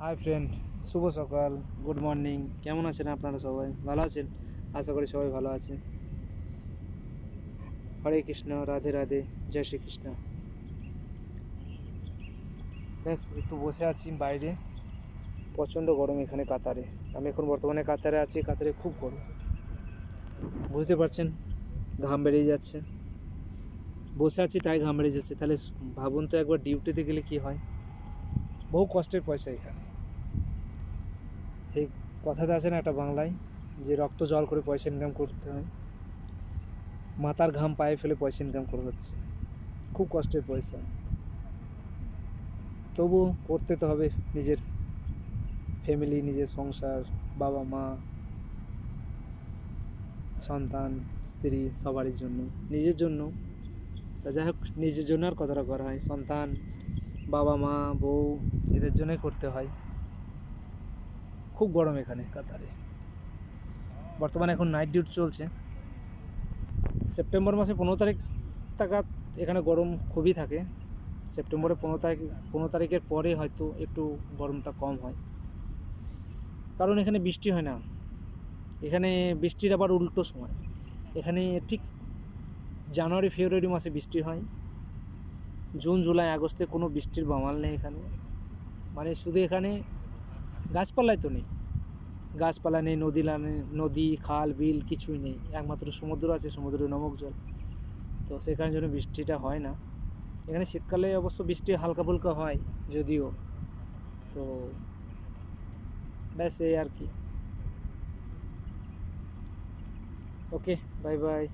Hi friend শুভ সকাল। Good morning কেমন আছেন আপনারা সবাই? ভালো আছেন? আশা করি সবাই ভালো আছেন। হরে কৃষ্ণ, রাধে রাধে। জয় শ্রীকৃষ্ণ। ব্যাস, একটু বসে আছি বাইরে। প্রচণ্ড গরম এখানে কাতারে। আমি এখন বর্তমানে কাতারে আছি। কাতারে খুব গরম। বুঝতে পারছেন? ঘাম বেরিয়ে যাচ্ছে। বসে আছি, তাই ঘাম বেরিয়ে যাচ্ছে। তাহলে ভাবুন তো একবার ডিউটিতে গেলে কি হয়? বহু কষ্টের পয়সা এখানে। এই কথাটা আছে না একটা বাংলায়, যে রক্ত জল করে পয়সা ইনকাম করতে হয়। মাথার ঘাম পায়ে ফেলে পয়সা ইনকাম করা হচ্ছে। খুব কষ্টের পয়সা। তবু করতে তো হবে নিজের ফ্যামিলি নিজের সংসার, বাবা মা, সন্তান, স্ত্রী সবারই জন্য, নিজের জন্য। যাই হোক, নিজের জন্য আর কতটা করা হয়? সন্তান, বাবা মা, বউ, এদের জন্যই করতে হয়। খুব গরম এখানে, কাতারে। বর্তমানে এখন নাইট ডিউটি চলছে। সেপ্টেম্বর মাসে পনেরো তারিখ টাকা এখানে গরম খুবই থাকে। সেপ্টেম্বরের পনেরো তারিখ, পনেরো তারিখের পরে হয়তো একটু গরমটা কম হয়। কারণ এখানে বৃষ্টি হয় না। এখানে বৃষ্টির আবার উল্টো সময়। এখানে ঠিক জানুয়ারি, ফেব্রুয়ারি মাসে বৃষ্টি হয়। জুন, জুলাই, আগস্টে কোনো বৃষ্টির বামাল নেই এখানে। মানে শুধু এখানে গাছপালাই তো নেই। গাছপালা নেই, নদী নদী, খাল, বিল কিছুই নেই। একমাত্র সমুদ্র আছে, সমুদ্রে নমক জল। তো সেখানে জন্য বৃষ্টিটা হয় না। এখানে শীতকালে অবশ্য বৃষ্টি হালকা ফুলকা হয় যদিও। তো ব্যাস এই আর কি। Okay, bye bye.